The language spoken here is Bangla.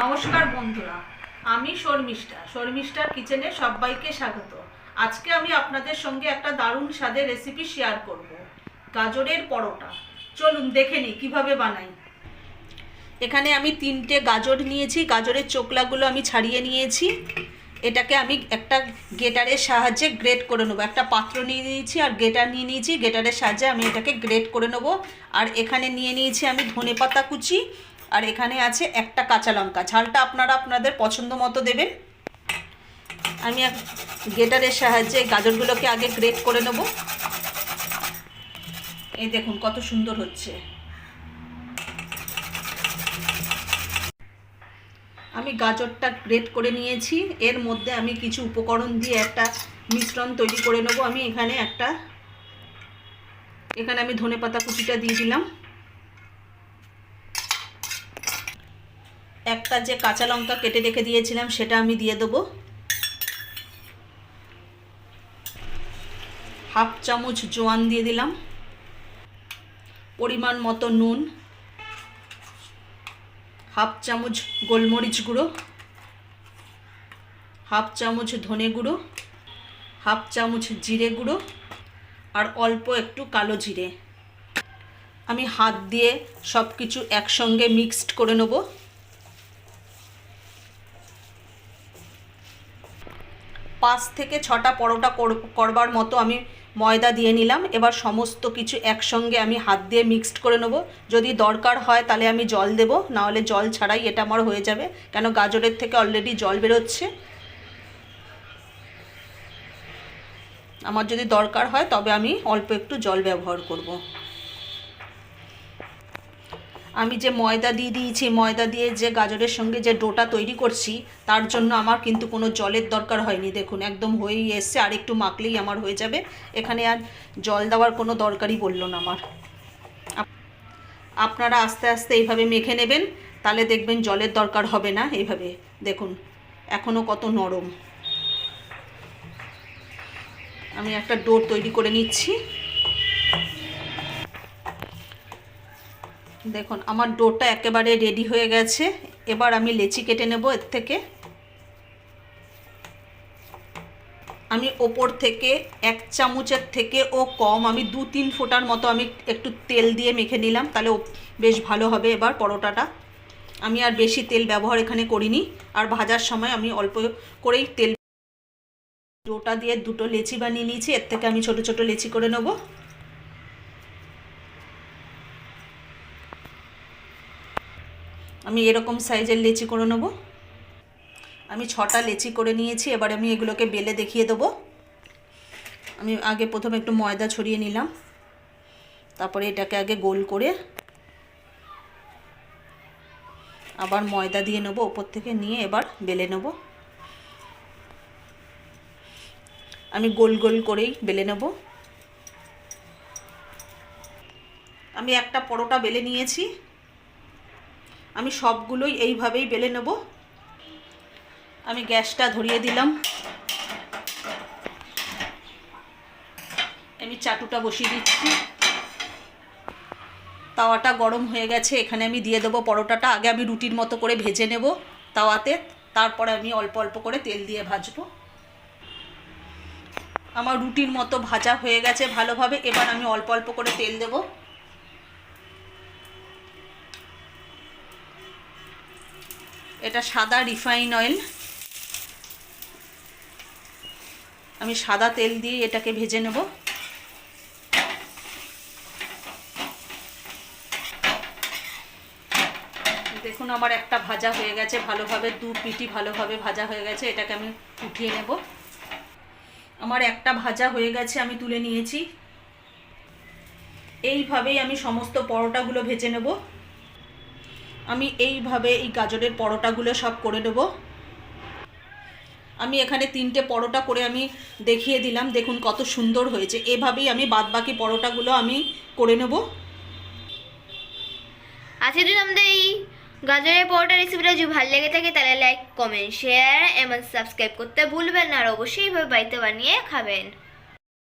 নমস্কার বন্ধুরা, আমি শর্মিষ্ঠা। শর্মিষ্ঠার কিচেনে সবাইকে স্বাগত। আজকে আমি আপনাদের সঙ্গে একটা দারুণ স্বাদের রেসিপি শেয়ার করব। গাজরের পরোটা। চলুন দেখে নিই কীভাবে বানাই। এখানে আমি তিনটে গাজর নিয়েছি। গাজরের চোকলাগুলো আমি ছাড়িয়ে নিয়েছি। এটাকে আমি একটা গেটারের সাহায্যে গ্রেট করে নেব। একটা পাত্র নিয়ে নিয়েছি আর গেটার নিয়ে নিয়েছি। গেটারের সাহায্যে আমি এটাকে গ্রেট করে নেব। আর এখানে নিয়ে নিয়েছি আমি ধনে পাতা কুচি আর এখানে আছে একটা কাঁচা লঙ্কা। ঝালটা আপনারা আপনাদের পছন্দ মতো দেবেন। আমি এক গেটারের সাহায্যে গাজরগুলোকে আগে গ্রেট করে নেব। এই দেখুন কত সুন্দর হচ্ছে। আমি গাজরটা গ্রেট করে নিয়েছি। এর মধ্যে আমি কিছু উপকরণ দিয়ে একটা মিশ্রণ তৈরি করে নেব। আমি এখানে একটা, এখানে আমি ধনেপাতা কুচিটা দিয়ে দিলাম। একটা যে কাঁচা লঙ্কা কেটে রেখে দিয়েছিলাম, সেটা আমি দিয়ে দেবো। হাফ চামচ জোয়ান দিয়ে দিলাম। পরিমাণ মতো নুন। হাফ চামচ গোলমরিচ গুঁড়ো। হাফ চামচ ধনে গুঁড়ো। হাফ চামচ জিরে গুঁড়ো। আর অল্প একটু কালো জিরে। আমি হাত দিয়ে সব কিছু একসঙ্গে মিক্সড করে নেব। পাঁচ থেকে ছটা পরোটা করবার মতো আমি ময়দা দিয়ে নিলাম। এবার সমস্ত কিছু একসঙ্গে আমি হাত দিয়ে মিক্সড করে নেব। যদি দরকার হয় তাহলে আমি জল দেব, নাহলে জল ছাড়াই এটা আমার হয়ে যাবে। কেন গাজরের থেকে অলরেডি জল বেরোচ্ছে। আমার যদি দরকার হয় তবে আমি অল্প একটু জল ব্যবহার করব। আমি যে ময়দা দিয়ে দিয়েছি, ময়দা দিয়ে যে গাজরের সঙ্গে যে ডোটা তৈরি করছি, তার জন্য আমার কিন্তু কোনো জলের দরকার হয়নি। দেখুন, একদম হয়েই এসছে, আর একটু মাখলেই আমার হয়ে যাবে। এখানে আর জল দেওয়ার কোনো দরকারই বলল না আমার। আপনারা আস্তে আস্তে এইভাবে মেখে নেবেন, তাহলে দেখবেন জলের দরকার হবে না এইভাবে। দেখুন এখনও কত নরম। আমি একটা ডোর তৈরি করে নিচ্ছি। দেখুন, আমার ডোটা একেবারে রেডি হয়ে গেছে। এবার আমি লেচি কেটে নেব এর থেকে। আমি ওপর থেকে এক চামচের থেকে ও কম, আমি দু তিন ফোঁটার মতো আমি একটু তেল দিয়ে মেখে নিলাম, তাহলে বেশ ভালো হবে এবার পরোটাটা। আমি আর বেশি তেল ব্যবহার এখানে করিনি, আর ভাজার সময় আমি অল্প করেই তেল ডোটা দিয়ে দুটো লেচি বানিয়ে নিয়েছি, এর থেকে আমি ছোট ছোট লেচি করে নেব। আমি এরকম সাইজের লেচি করে নেব। আমি ছটা লেচি করে নিয়েছি, এবার আমি এগুলোকে বেলে দেখিয়ে দেবো। আমি আগে প্রথমে একটু ময়দা ছড়িয়ে নিলাম, তারপরে এটাকে আগে গোল করে আবার ময়দা দিয়ে নেব, ওপর থেকে নিয়ে এবার বেলে নেব। আমি গোল গোল করেই বেলে নেব। আমি একটা পরোটা বেলে নিয়েছি আমি সবগুলোই এইভাবেই বেলে নেব। আমি গ্যাসটা ধরিয়ে দিলাম। আমি চাটুটা বসিয়ে দিচ্ছি। তাওয়াটা গরম হয়ে গেছে, এখানে আমি দিয়ে দেবো পরোটাটা। আগে আমি রুটির মতো করে ভেজে নেব তাওয়াতে, তারপরে আমি অল্প অল্প করে তেল দিয়ে ভাজবো। আমার রুটির মতো ভাজা হয়ে গেছে ভালোভাবে। এবার আমি অল্প অল্প করে তেল দেবো। এটা সাদা রিফাইন অয়েল। আমি সাদা তেল দিয়ে এটাকে ভেজে নেব। দেখুন আমার একটা ভাজা হয়ে গেছে, ভালোভাবে দু পিটি ভালোভাবে ভাজা হয়ে গেছে, এটাকে আমি উঠিয়ে নেব। আমার একটা ভাজা হয়ে গেছে, আমি তুলে নিয়েছি। এইভাবেই আমি সমস্ত পরোটাগুলো ভেজে নেব। আমি এইভাবে এই গাজরের পরোটাগুলো সব করে দেব আমি এখানে তিনটে পরোটা করে আমি দেখিয়ে দিলাম, দেখুন কত সুন্দর হয়েছে। এভাবেই আমি বাদবাকি পরোটাগুলো আমি করে নেব। আজকে যদি আমাদের এই গাজরের পরোটা রেসিপিটা যদি ভালো লেগে থাকে, তাহলে লাইক কমেন্ট শেয়ার এবং সাবস্ক্রাইব করতে ভুলবেন না। আর অবশ্যই এইভাবে বাড়িতে বানিয়ে খাবেন।